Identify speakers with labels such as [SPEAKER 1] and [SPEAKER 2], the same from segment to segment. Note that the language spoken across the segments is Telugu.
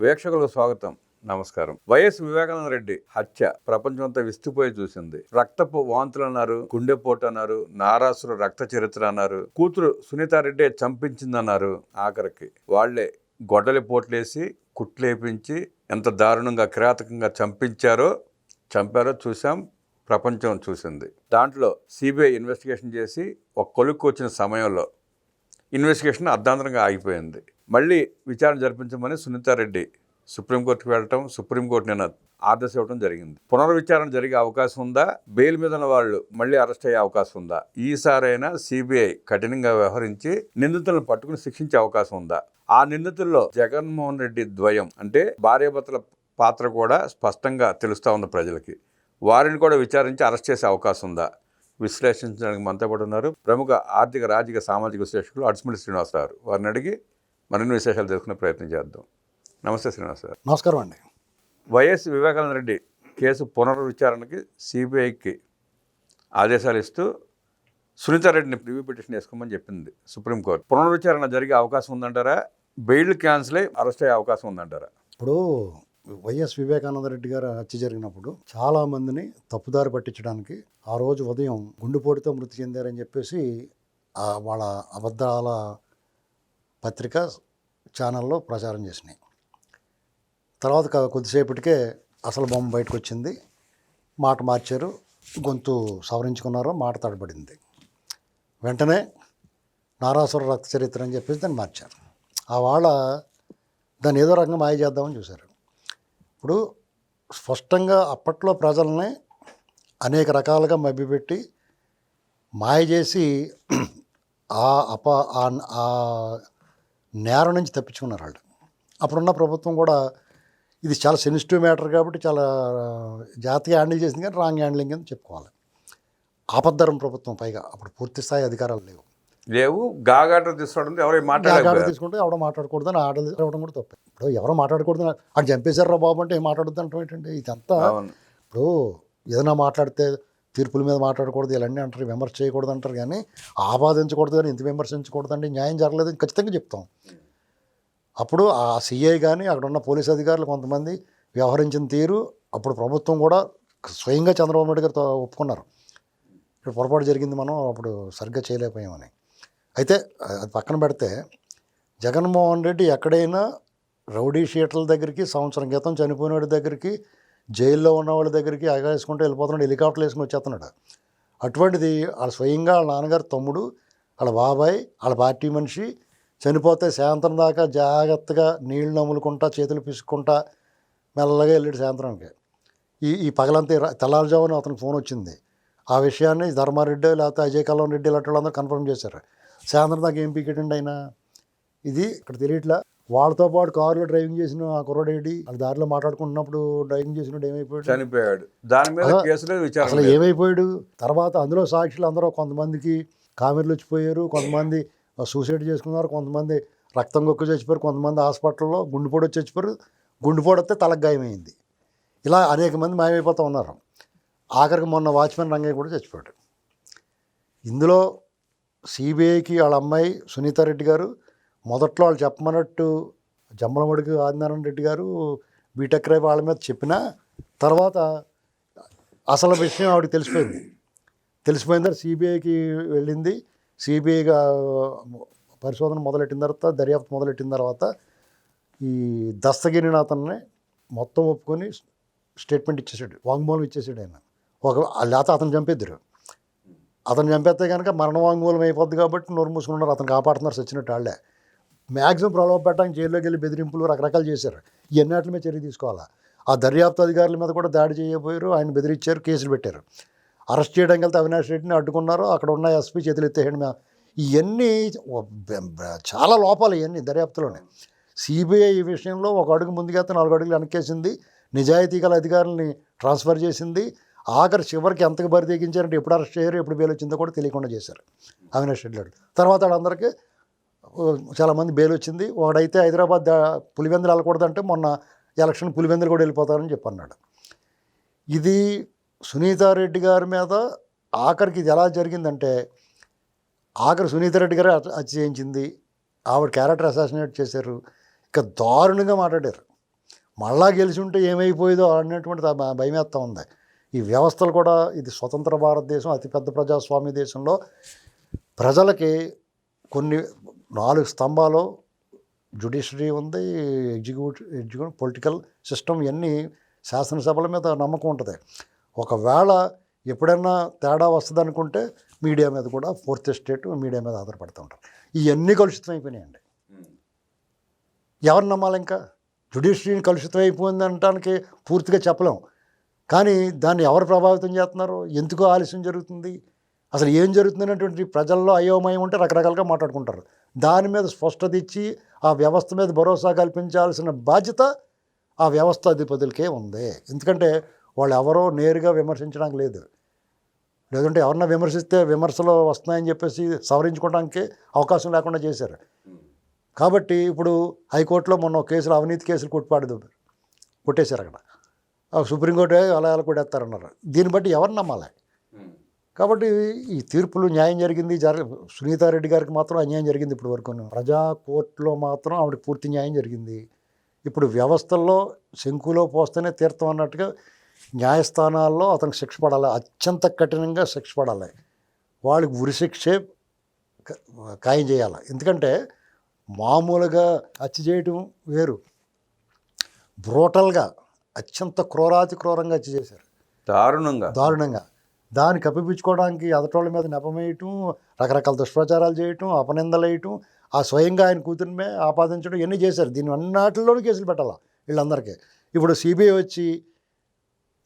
[SPEAKER 1] వీక్షకులకు స్వాగతం. నమస్కారం. వైఎస్ వివేకానంద రెడ్డి హత్య ప్రపంచమంతా విస్తుపోయి చూసింది. రక్తపు వాంతులు అన్నారు గుండెపోటు అన్నారు నారాసురు రక్త చరిత్ర అన్నారు కూతురు సునీతారెడ్డి చంపించిందన్నారు ఆఖరికి. వాళ్ళే గొడ్డలి పోట్లేసి కుట్లేపించి ఎంత దారుణంగా కిరాతకంగా చంపించారో చంపారో చూసాం ప్రపంచం చూసింది. దాంట్లో సిబిఐ ఇన్వెస్టిగేషన్ చేసి ఒక కొలుక్కు వచ్చిన సమయంలో ఇన్వెస్టిగేషన్ అర్ధాంతరంగా ఆగిపోయింది. మళ్ళీ విచారణ జరిపించమని సునీతారెడ్డి సుప్రీంకోర్టుకు వెళ్ళటం సుప్రీంకోర్టు నిన్న ఆర్డర్స్ ఇవ్వడం జరిగింది. పునర్విచారణ జరిగే అవకాశం ఉందా? బెయిల్ మీద ఉన్న వాళ్ళు మళ్ళీ అరెస్ట్ అయ్యే అవకాశం ఉందా? ఈసారైనా సిబిఐ కఠినంగా వ్యవహరించి నిందితులను పట్టుకుని శిక్షించే అవకాశం ఉందా? ఆ నిందితుల్లో జగన్మోహన్ రెడ్డి ద్వయం అంటే భార్యాభర్తల పాత్ర కూడా స్పష్టంగా తెలుస్తూ ఉంది ప్రజలకి. వారిని కూడా విచారించి అరెస్ట్ చేసే అవకాశం ఉందా? విశ్లేషించడానికి మనతో పాటు ఉన్నారు ప్రముఖ ఆర్థిక రాజకీయ సామాజిక విశ్లేషకులు అడ్స్మిడి శ్రీనివాసరావు వారిని అడిగి మరిన్ని విశేషాలు తెలుసుకునే ప్రయత్నం చేద్దాం. నమస్తే శ్రీనివాస్ గారు
[SPEAKER 2] నమస్కారం అండి.
[SPEAKER 1] వైఎస్ వివేకానంద రెడ్డి కేసు పునర్విచారణకి సిబిఐకి ఆదేశాలు ఇస్తూ సునీతారెడ్డిని ప్రివ్యూ పిటిషన్ వేసుకోమని చెప్పింది సుప్రీంకోర్టు. పునర్విచారణ జరిగే అవకాశం ఉందంటారా? బెయిల్ క్యాన్సిల్ అయ్యి అరెస్ట్ అయ్యే అవకాశం ఉందంటారా?
[SPEAKER 2] ఇప్పుడు వైఎస్ వివేకానంద రెడ్డి గారు హత్య జరిగినప్పుడు చాలా మందిని తప్పుదారి పట్టించడానికి ఆ రోజు ఉదయం గుండెపోటుతో మృతి చెందారని చెప్పేసి వాళ్ళ అబద్ధాల పత్రిక ఛానల్లో ప్రచారం చేసినాయి. తర్వాత కొద్దిసేపటికే అసలు బొమ్మ బయటకు వచ్చింది మాట మార్చారు. గొంతు సవరించుకున్నారు. మాట తడబడింది. వెంటనే నారాసుర రక్త చరిత్ర అని చెప్పేసి దాన్ని మార్చారు. ఆ వాళ్ళ దాన్ని ఏదో రకంగా మాయ చేద్దామని చూశారు. ఇప్పుడు స్పష్టంగా అప్పట్లో ప్రజల్ని అనేక రకాలుగా మభ్యపెట్టి మాయ చేసి ఆ అప ఆ నేరం నుంచి తప్పించుకున్నారు వాళ్ళు. అప్పుడున్న ప్రభుత్వం కూడా ఇది చాలా సెన్సిటివ్ మ్యాటర్ కాబట్టి చాలా జాతీయ హ్యాండిల్ చేసింది కానీ రాంగ్ హ్యాండ్లింగ్ అని చెప్పుకోవాలి. ఆపద్ధరం ప్రభుత్వం పైగా అప్పుడు పూర్తి స్థాయి అధికారాలు లేవు.
[SPEAKER 1] లేవు. గాగాట తీసుకోవడం ఎవరు మాట్లాడారు
[SPEAKER 2] తీసుకుంటే ఎవడో మాట్లాడకూడదు అని ఆటలు ఇవ్వడం కూడా తప్పే. ఇప్పుడు ఎవరో మాట్లాడకూడదు అటు చంపేశారు రా బాబు అంటే ఏం మాట్లాడద్దు అంటే ఏంటంటే ఇదంతా ఇప్పుడు ఏదైనా మాట్లాడితే తీర్పుల మీద మాట్లాడకూడదు ఇలాంటి అంటారు విమర్శ చేయకూడదు అంటారు కానీ ఆపాదించకూడదు కానీ ఇంత విమర్శించకూడదు అండి న్యాయం జరగలేదు ఖచ్చితంగా చెప్తాం. అప్పుడు ఆ సిఐ కానీ అక్కడ ఉన్న పోలీస్ అధికారులు కొంతమంది వ్యవహరించిన తీరు అప్పుడు ప్రభుత్వం కూడా స్వయంగా చంద్రబాబు నాయుడు గారితో ఒప్పుకున్నారు. ఇక్కడ పొరపాటు జరిగింది మనం అప్పుడు సరిగ్గా చేయలేకపోయామని. అయితే అది పక్కన పెడితే జగన్మోహన్ రెడ్డి ఎక్కడైనా రౌడీ షీటర్ల దగ్గరికి సంవత్సరం క్రితం చనిపోయిన దగ్గరికి జైల్లో ఉన్న వాళ్ళ దగ్గరికి ఆగేసుకుంటూ వెళ్ళిపోతున్నాడు హెలికాప్టర్లు వేసుకుని వచ్చేస్తున్నాడు. అటువంటిది వాళ్ళ స్వయంగా వాళ్ళ నాన్నగారు తమ్ముడు వాళ్ళ బాబాయ్ వాళ్ళ పార్టీ మనిషి చనిపోతే సాయంత్రం దాకా జాగ్రత్తగా నీళ్ళు నములుకుంటా చేతులు పిసుకుంటా మెల్లగా వెళ్ళాడు సాయంత్రానికి. ఈ ఈ పగలంతా తెల్లారుజామున అతనికి ఫోన్ వచ్చింది. ఆ విషయాన్ని ధర్మారెడ్డి లేకపోతే అజయ్ కల్లం రెడ్డి లాంటి వాళ్ళందరూ కన్ఫర్మ్ చేశారు. సాయంత్రం దాకా ఏం పీకెట్ ఆయన? ఇది ఇక్కడ తెలియట్లా? వాళ్ళతో పాటు కారులో డ్రైవింగ్ చేసిన ఆ కుర్రడేడి వాళ్ళ దారిలో మాట్లాడుకుంటున్నప్పుడు డ్రైవింగ్ చేసినప్పుడు ఏమైపోయాడు?
[SPEAKER 1] చనిపోయాడు. దాని మీద కేసులో విచారణ
[SPEAKER 2] అసలు. ఏమైపోయాడు? తర్వాత అందులో సాక్షులు అందరూ కొంతమందికి కామెర్లు వచ్చిపోయారు కొంతమంది సూసైడ్ చేసుకున్నారు కొంతమంది రక్తం గొక్కు చచ్చిపోయారు కొంతమంది హాస్పిటల్లో గుండెపోటు వచ్చి చచ్చిపోయారు. గుండెపోటు వస్తే తలకు గాయమైంది. ఇలా అనేక మంది మాయమైపోతూ ఉన్నారు. ఆఖరికి మొన్న వాచ్మెన్ రంగయ్య కూడా చచ్చిపోయాడు. ఇందులో సిబిఐకి వాళ్ళ అమ్మాయి సునీతారెడ్డి గారు మొదట్లో వాళ్ళు చెప్పమన్నట్టు జమ్మలమడుగు ఆదినారాయణ రెడ్డి గారు బీటెక్ రై వాళ్ళ మీద చెప్పినా తర్వాత అసలు విషయం ఆవిడకి తెలిసిపోయింది. తెలిసిపోయిన తర్వాత సిబిఐకి వెళ్ళింది. సిబిఐగా పరిశోధన మొదలెట్టిన తర్వాత దర్యాప్తు మొదలెట్టిన తర్వాత ఈ దస్తగిరినాథన్ని మొత్తం ఒప్పుకొని స్టేట్మెంట్ ఇచ్చేసాడు వాంగ్మూలం ఇచ్చేసాడు ఆయన. ఒక లేకపోతే అతను చంపేద్దరు. అతను చంపేస్తే కనుక మరణ వాంగ్మూలం అయిపోద్ది కాబట్టి నోరు మూసుకున్నారు అతను కాపాడుతున్నారు సచ్చినట్టు వాళ్ళే. మ్యాక్సిమం ప్రలోభ పెట్టడానికి జైల్లోకి వెళ్ళి బెదిరింపులు రకరకాలు చేశారు. ఇవన్నిటి మీద చర్య తీసుకోవాలా? ఆ దర్యాప్తు అధికారుల మీద కూడా దాడి చేయబోయారు. ఆయన బెదిరించారు కేసులు పెట్టారు. అరెస్ట్ చేయడానికి వెళ్తే అవినాష్ రెడ్డిని అడ్డుకున్నారు. అక్కడ ఉన్న ఎస్పీ చేతులు ఎత్తేయండి ఇవన్నీ చాలా లోపాలు ఇవన్నీ దర్యాప్తులోనే. సిబిఐ ఈ విషయంలో ఒక అడుగు ముందుకెళ్తే నాలుగు అడుగులు వెనక్కేసింది. నిజాయితీ గల అధికారులని ట్రాన్స్ఫర్ చేసింది. ఆఖరి చివరికి ఎంతకు బరి తెగించారంటే ఎప్పుడు అరెస్ట్ చేయరు ఎప్పుడు బెయిల్ వచ్చిందో కూడా తెలియకుండా చేశారు అవినాష్ రెడ్డి తర్వాత వాళ్ళందరికీ చాలామంది బెయిల్ వచ్చింది ఒకడైతే హైదరాబాద్ పులివెందులు వెళ్ళకూడదంటే మొన్న ఎలక్షన్ పులివెందులు కూడా వెళ్ళిపోతారని చెప్పన్నాడు. ఇది సునీతారెడ్డి గారి మీద ఆఖరికి ఇది ఎలా జరిగిందంటే ఆఖరి సునీతారెడ్డి గారు హత్య చేయించింది. ఆవిడ క్యారెక్టర్ అసాసినేట్ చేశారు. ఇక దారుణంగా మాట్లాడారు. మళ్ళా గెలిచి ఉంటే ఏమైపోయేదో అన్నటువంటి భ- ఉంది. ఈ వ్యవస్థలు కూడా ఇది స్వతంత్ర భారతదేశం అతిపెద్ద ప్రజాస్వామ్య దేశంలో ప్రజలకి కొన్ని నాలుగు స్తంభాలు జుడిషియరీ ఉంది ఎగ్జిక్యూటివ్ ఎగ్జిక్యూటివ్ పొలిటికల్ సిస్టమ్ ఇవన్నీ శాసనసభల మీద నమ్మకం ఉంటుంది. ఒకవేళ ఎప్పుడైనా తేడా వస్తుంది అనుకుంటే మీడియా మీద కూడా ఫోర్త్ ఎస్టేట్ మీడియా మీద ఆధారపడుతూ ఉంటారు. ఇవన్నీ కలుషితం అయిపోయినాయండి. ఎవరు నమ్మాలి ఇంకా? జుడిషియరీని కలుషితం అయిపోయింది అనటానికి పూర్తిగా చెప్పలేం. కానీ దాన్ని ఎవరు ప్రభావితం చేస్తున్నారు? ఎందుకు ఆలస్యం జరుగుతుంది? అసలు ఏం జరుగుతుందనేటువంటి ప్రజల్లో అయోమయం ఉంటే రకరకాలుగా మాట్లాడుకుంటారు. దాని మీద స్పష్టత ఇచ్చి ఆ వ్యవస్థ మీద భరోసా కల్పించాల్సిన బాధ్యత ఆ వ్యవస్థ అధిపతులకే ఉంది. ఎందుకంటే వాళ్ళు ఎవరో నేరుగా విమర్శించడానికి లేదు. లేదంటే ఎవరన్నా విమర్శిస్తే విమర్శలు వస్తున్నాయని చెప్పేసి సవరించుకోవడానికి అవకాశం లేకుండా చేశారు. కాబట్టి ఇప్పుడు హైకోర్టులో మొన్న కేసులు అవినీతి కేసులు కొట్టుపాడు కొట్టేశారు అక్కడ. సుప్రీంకోర్టు అలా అలా కొట్టేస్తారన్నారు. దీన్ని బట్టి ఎవరు నమ్మాలి? కాబట్టి ఈ తీర్పులు న్యాయం జరిగింది. జర సునీతారెడ్డి గారికి మాత్రం అన్యాయం జరిగింది ఇప్పుడు వరకు. ప్రజా కోర్టులో మాత్రం ఆవిడకి పూర్తి న్యాయం జరిగింది. ఇప్పుడు వ్యవస్థల్లో శంకులో పోస్తేనే తీర్థం అన్నట్టుగా న్యాయస్థానాల్లో అతనికి శిక్ష పడాలి. అత్యంత కఠినంగా శిక్ష పడాలి. వాళ్ళకి ఉరిశిక్షే ఖాయం చేయాలి. ఎందుకంటే మామూలుగా హత్య చేయటం వేరు. బ్రోటల్గా అత్యంత క్రూరాతి క్రూరంగా హత్య చేశారు.
[SPEAKER 1] దారుణంగా.
[SPEAKER 2] దారుణంగా. దాన్ని కప్పిపుచ్చుకోవడానికి ఎదటోళ్ళ మీద నెపమేయటం రకరకాల దుష్ప్రచారాలు చేయటం అపనిందలు వేయటం ఆ స్వయంగా ఆయన కూతురిమే ఆపాదించడం ఇవన్నీ చేశారు. దీని అన్నిటిలోనూ కేసులు పెట్టాలా వీళ్ళందరికీ? ఇప్పుడు సిబిఐ వచ్చి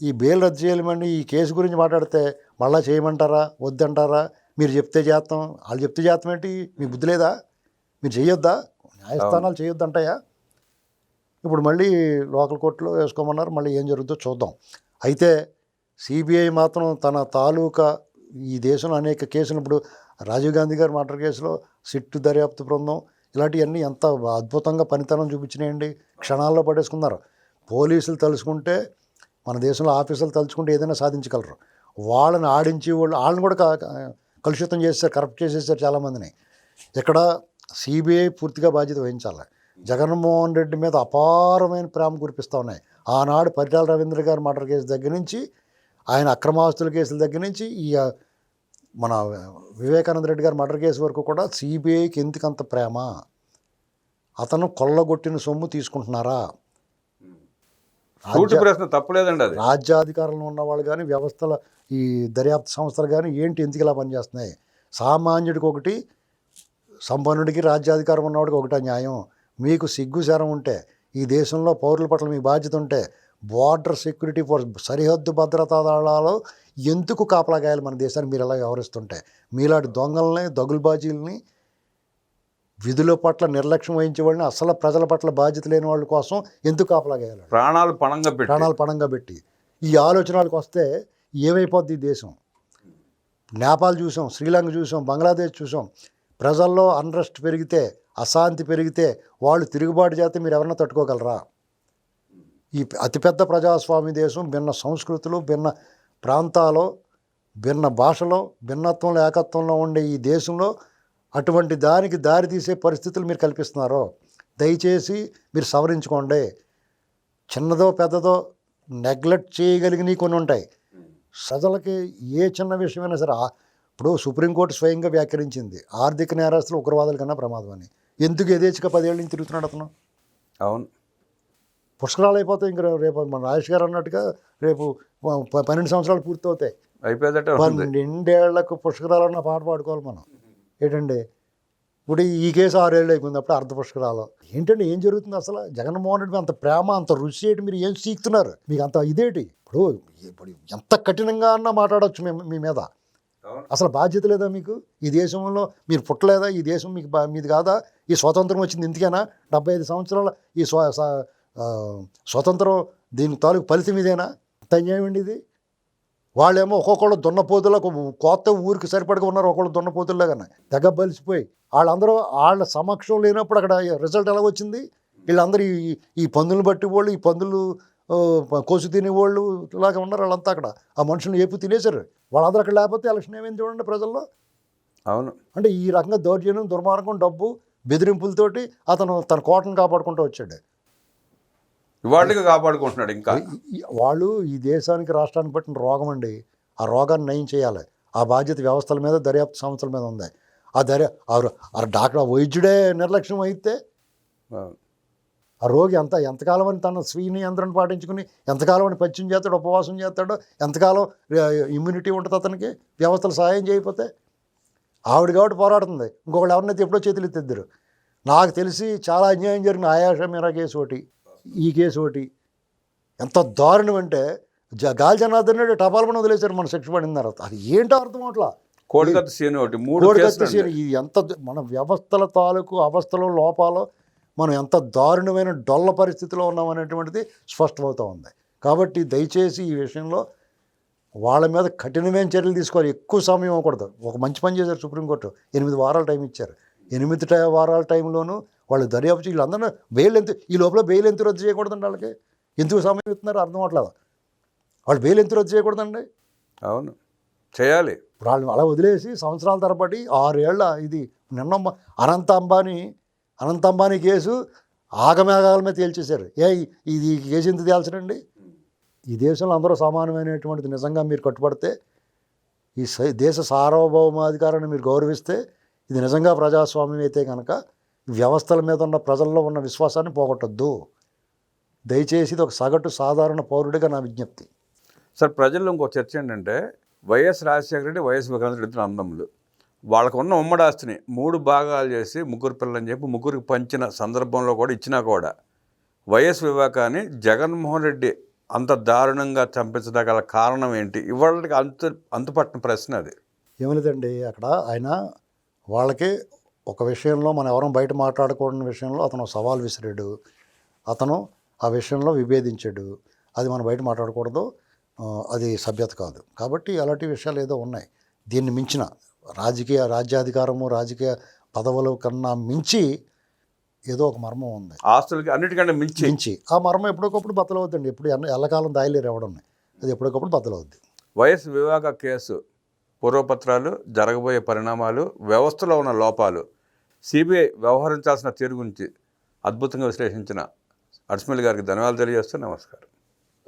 [SPEAKER 2] ఈ బెయిల్ రద్దు చేయలేమని ఈ కేసు గురించి మాట్లాడితే మళ్ళా చేయమంటారా? వద్దంటారా? మీరు చెప్తే చేస్తాం. వాళ్ళు చెప్తే చేస్తాం ఏంటి? మీ బుద్ధి లేదా? మీరు చేయొద్దా న్యాయస్థానాలు చేయొద్దంటాయా ఇప్పుడు మళ్ళీ లోకల్ కోర్టులో వేసుకోమన్నారు. మళ్ళీ ఏం జరుగుతుందో చూద్దాం. అయితే సిబిఐ మాత్రం తన తాలూకా ఈ దేశంలో అనేక కేసులు ఇప్పుడు రాజీవ్ గాంధీ గారి మర్డర్ కేసులో సిట్టు దర్యాప్తు బృందం ఇలాంటివన్నీ ఎంత అద్భుతంగా పనితనం చూపించినాయండి. క్షణాల్లో పడేసుకున్నారు. పోలీసులు తలుచుకుంటే మన దేశంలో ఆఫీసులు తలుచుకుంటే ఏదైనా సాధించగలరు. వాళ్ళని ఆడించి వాళ్ళు వాళ్ళని కూడా కలుషితం చేశారు కరప్ట్ చేసేసారు చాలామందిని. ఇక్కడ సిబిఐ పూర్తిగా బాధ్యత వహించాలి. జగన్మోహన్ రెడ్డి మీద అపారమైన ప్రేమ కురిపిస్తూ ఉన్నాయి. ఆనాడు పరిటాల రవీంద్ర గారు మర్డర్ కేసు దగ్గర నుంచి ఆయన అక్రమాస్తుల కేసుల దగ్గర నుంచి ఈ మన వివేకానంద రెడ్డి గారి మర్డర్ కేసు వరకు కూడా సిబిఐకి ఎందుకంత ప్రేమ? అతను కొల్లగొట్టిన సొమ్ము తీసుకుంటున్నారా?
[SPEAKER 1] ప్రశ్న తప్పులేదండి అది.
[SPEAKER 2] రాజ్యాధికారంలో ఉన్నవాళ్ళు కానీ వ్యవస్థల ఈ దర్యాప్తు సంస్థలు కానీ ఏంటి ఎందుకు ఇలా పనిచేస్తున్నాయి? సామాన్యుడికి ఒకటి సంపన్నుడికి రాజ్యాధికారం ఉన్నవాడికి ఒకటే న్యాయం? మీకు సిగ్గు శరం ఉంటే ఈ దేశంలో పౌరుల పట్ల మీ బాధ్యత ఉంటే బార్డర్ సెక్యూరిటీ ఫోర్స్ సరిహద్దు భద్రతా దళాలు ఎందుకు కాపలాగాయాలి మన దేశాన్ని మీరు ఎలా వ్యవహరిస్తుంటే మీలాంటి దొంగల్ని దగులుబాజీలని విధుల పట్ల నిర్లక్ష్యం వహించే వాళ్ళని అసలు ప్రజల పట్ల బాధ్యత లేని వాళ్ళ కోసం ఎందుకు కాపలాగాయాలి?
[SPEAKER 1] ప్రాణాలు పణంగా పెట్టి.
[SPEAKER 2] ప్రాణాలు పణంగా పెట్టి. ఈ ఆలోచనలకు వస్తే ఏమైపోద్ది ఈ దేశం? నేపాల్ చూసాం శ్రీలంక చూసాం బంగ్లాదేశ్ చూసాం. ప్రజల్లో అన్రెస్ట్ పెరిగితే అశాంతి పెరిగితే వాళ్ళు తిరుగుబాటు చేస్తే మీరు ఎవరన్నా తట్టుకోగలరా? ఈ అతిపెద్ద ప్రజాస్వామ్య దేశం భిన్న సంస్కృతులు భిన్న ప్రాంతాలు భిన్న భాషలో భిన్నత్వంలో ఏకత్వంలో ఉండే ఈ దేశంలో అటువంటి దానికి దారి తీసే పరిస్థితులు మీరు కల్పిస్తున్నారో దయచేసి మీరు సవరించుకోండి. చిన్నదో పెద్దదో నెగ్లెక్ట్ చేయగలిగినవి కొన్ని ఉంటాయి. ప్రజలకి ఏ చిన్న విషయమైనా సరే ఇప్పుడు సుప్రీంకోర్టు స్వయంగా వ్యాఖ్యానించింది ఆర్థిక నేరస్తులు ఉగ్రవాదుల కన్నా ప్రమాదం అని. ఎందుకు యథేచ్ఛగా పదేళ్ళ నుంచి తిరుగుతున్నాడు అతను?
[SPEAKER 1] అవును.
[SPEAKER 2] పుష్కరాలు అయిపోతాయి ఇంక రేపు మన రాజేష్ గారు అన్నట్టుగా రేపు పన్నెండు సంవత్సరాలు పూర్తవుతాయి.
[SPEAKER 1] అయిపోయేదట్టే ఉంటుంది.
[SPEAKER 2] పన్నెండేళ్ళకు పుష్కరాలు అన్న పాట పాడుకోవాలి మనం. ఏంటండి? ఇప్పుడు ఈ కేసు ఆరేళ్ళు అయిపోయింది అప్పుడు అర్ధ పుష్కరాలు. ఏంటండి? ఏం జరుగుతుంది అసలు? జగన్మోహన్ రెడ్డి అంత ప్రేమ అంత రుచి ఏంటి? మీరు ఏం సీకుతున్నారు? మీకు అంత ఇదేంటి? ఇప్పుడు ఇప్పుడు ఎంత కఠినంగా అన్నా మాట్లాడవచ్చు మేము మీ మీద. అసలు బాధ్యత లేదా మీకు? ఈ దేశంలో మీరు పుట్టలేదా? ఈ దేశం మీకు బా- మీది కాదా? ఈ స్వాతంత్రం వచ్చింది ఇందుకేనా? డెబ్బై ఐదు సంవత్సరాల ఈ స్వ స్వతంత్రం దీని తాలూకు ఫలితం ఇదేనా అండి ఇది. వాళ్ళేమో ఒక్కొక్కళ్ళు దున్నపోతులకు కొత్త ఊరికి సరిపడగా ఉన్నారు ఒక్కొక్కళ్ళు దున్నపోతుల్లాగానే. తెగ బలిసిపోయి. వాళ్ళందరూ వాళ్ళ సమక్షం లేనప్పుడు అక్కడ రిజల్ట్ ఎలా వచ్చింది? వీళ్ళందరూ ఈ ఈ పందులను బట్టి వాళ్ళు ఈ పందులు కోసు తినేవాళ్ళు ఇలాగ ఉన్నారు వాళ్ళంతా అక్కడ. ఆ మనుషులు ఏపు తినేశారు. వాళ్ళందరూ అక్కడ లేకపోతే ఎలక్షన్ ఏమైంది చూడండి ప్రజల్లో.
[SPEAKER 1] అవును.
[SPEAKER 2] అంటే ఈ రకంగా దౌర్జన్యం దుర్మార్గం డబ్బు బెదిరింపులతోటి అతను తన కోటను కాపాడుకుంటూ వచ్చాడు.
[SPEAKER 1] ఇవాళకి కాపాడుకుంటున్నాడు ఇంకా.
[SPEAKER 2] వాళ్ళు ఈ దేశానికి రాష్ట్రానికి పట్టిన రోగం అండి. ఆ రోగాన్ని నయం చేయాలి. ఆ బాధ్యత వ్యవస్థల మీద దర్యాప్తు సంస్థల మీద ఉంది. ఆ దర్యా ఆ డాక్టర్ వైద్యుడే నిర్లక్ష్యం అయితే
[SPEAKER 1] ఆ,
[SPEAKER 2] రోగి ఎంత ఎంతకాలం అని తన స్వీయ నియంత్రణ పాటించుకుని ఎంతకాలం అని పచ్చిం చేస్తాడు ఉపవాసం చేస్తాడు ఎంతకాలం ఇమ్యూనిటీ ఉంటుంది అతనికి వ్యవస్థలు సహాయం చేయకపోతే ఆవిడ కాబట్టి పోరాడుతుంది. ఇంకొకళ్ళు ఎవరినైతే ఎప్పుడో చేతులు ఎత్తిద్దరు నాకు తెలిసి చాలా అన్యాయం జరిగిన ఆయాష మీరా కేసు ఒకటి. ఈ కేసు ఒకటి. ఎంత దారుణం అంటే జ గాలి జనార్దన్ రెడ్డి టపాల్ పని వదిలేశారు మన శిక్ష పడిన తర్వాత. అది ఏంటో అర్థం అవట్లా?
[SPEAKER 1] కోడికత్తి సీన్ ఒకటి మూడు
[SPEAKER 2] కోడికత్తి
[SPEAKER 1] కేసులు
[SPEAKER 2] సీన్ ఇది ఎంత మన వ్యవస్థల తాలూకు అవస్థలు లోపాలు మనం ఎంత దారుణమైన డొల్ల పరిస్థితిలో ఉన్నాం అనేటువంటిది స్పష్టమవుతూ ఉంది. కాబట్టి దయచేసి ఈ విషయంలో వాళ్ళ మీద కఠినమైన చర్యలు తీసుకోవాలి. ఎక్కువ సమయం అవ్వకూడదు ఒక మంచి పని చేశారు సుప్రీంకోర్టు. ఎనిమిది వారాల టైం ఇచ్చారు. ఎనిమిది టై- వారాల టైంలోనూ వాళ్ళు దర్యాప్తు వీళ్ళందరూ బెయిల్ ఎంత ఈ లోపల బెయిల్ ఎంత రద్దు చేయకూడదండి వాళ్ళకి? ఎందుకు సమయం ఇస్తున్నారు అర్థం అవట్లేదు వాళ్ళు బెయిల్ ఎంత రద్దు చేయకూడదండి?
[SPEAKER 1] అవును. చేయాలి.
[SPEAKER 2] వాళ్ళని అలా వదిలేసి సంవత్సరాల తరబడి ఆరేళ్ళ ఇది నిన్న అనంత అంబానీ అనంత అంబానీ కేసు ఆగమేఘాల మీద తేల్చేశారు. ఏ ఇది కేసు ఎంత తేల్చడండి ఈ దేశంలో అందరూ సమానమైనటువంటిది నిజంగా మీరు కట్టుబడితే ఈ దేశ సార్వభౌమాధికారాన్ని మీరు గౌరవిస్తే ఇది నిజంగా ప్రజాస్వామ్యం అయితే కనుక వ్యవస్థల మీద ఉన్న ప్రజల్లో ఉన్న విశ్వాసాన్ని పోగొట్టద్దు. దయచేసి ఇది ఒక సగటు సాధారణ పౌరుడిగా నా విజ్ఞప్తి.
[SPEAKER 1] సార్ ప్రజల్లో ఇంకో చర్చ ఏంటంటే వైఎస్ రాజశేఖర రెడ్డి వైఎస్ రెడ్డి ఇద్దరు అన్నదమ్ములు. వాళ్ళకు ఉన్న ఉమ్మడి ఆస్తిని మూడు భాగాలు చేసి ముగ్గురు పిల్లలని చెప్పి ముగ్గురికి పంచిన సందర్భంలో కూడా ఇచ్చినా కూడా వైఎస్ వివేకాన్ని జగన్మోహన్ రెడ్డి అంత దారుణంగా చంపించదగల కారణం ఏంటి? ఇవాళకి అంతు అంతుపట్టిన ప్రశ్న అది.
[SPEAKER 2] ఏమలేదండి అక్కడ ఆయన వాళ్ళకి ఒక విషయంలో మనం ఎవరం బయట మాట్లాడకూడని విషయంలో అతను సవాల్ విసిరాడు. అతను ఆ విషయంలో విభేదించాడు. అది మనం బయట మాట్లాడకూడదు. అది సభ్యత కాదు. కాబట్టి అలాంటి విషయాలు ఏదో ఉన్నాయి. దీన్ని మించిన రాజకీయ రాజ్యాధికారము రాజకీయ పదవుల కన్నా మించి ఏదో ఒక మర్మం ఉంది.
[SPEAKER 1] ఆస్తులకి అన్నిటికంటే మించి.
[SPEAKER 2] మించి. ఆ మర్మం ఎప్పటికప్పుడు బద్దలవుద్దండి ఎప్పుడు ఎన్న- ఎల్లకాలం దాయలేరు ఎవడం అది ఎప్పటికప్పుడు బద్దలవుద్ది
[SPEAKER 1] వైఎస్ వివేక కేసు పూర్వపత్రాలు జరగబోయే పరిణామాలు వ్యవస్థలో ఉన్న లోపాలు సిబిఐ వ్యవహరించాల్సిన తీరు గురించి అద్భుతంగా విశ్లేషించిన అడ్స్మిల్ గారికి ధన్యవాదాలు తెలియజేస్తూ నమస్కారం.